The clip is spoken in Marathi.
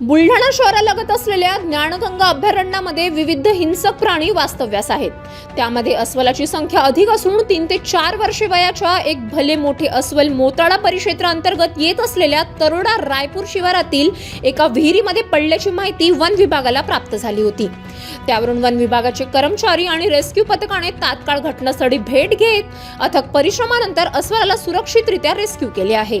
बुलढाणा शहरालगत असलेल्या ज्ञानगंगा अभयारण्यामध्ये विविध हिंसक प्राणी वास्तव्यास आहेत. त्यामध्ये अस्वलाची संख्या अधिक असून तीन ते चार वर्षे वयाच्या एक भले मोठे अस्वल मोताळा परिक्षेत्रांतर्गत येत असलेल्या तरोडा रायपूर शिवारातील एका विहिरीमध्ये पडल्याची माहिती वन विभागाला प्राप्त झाली होती. त्यावरून वन विभागाचे कर्मचारी आणि रेस्क्यू पथकाने तात्काळ घटनास्थळी भेट घेत अथक परिश्रमानंतर अस्वलाला सुरक्षितरित्या रेस्क्यू केले आहे.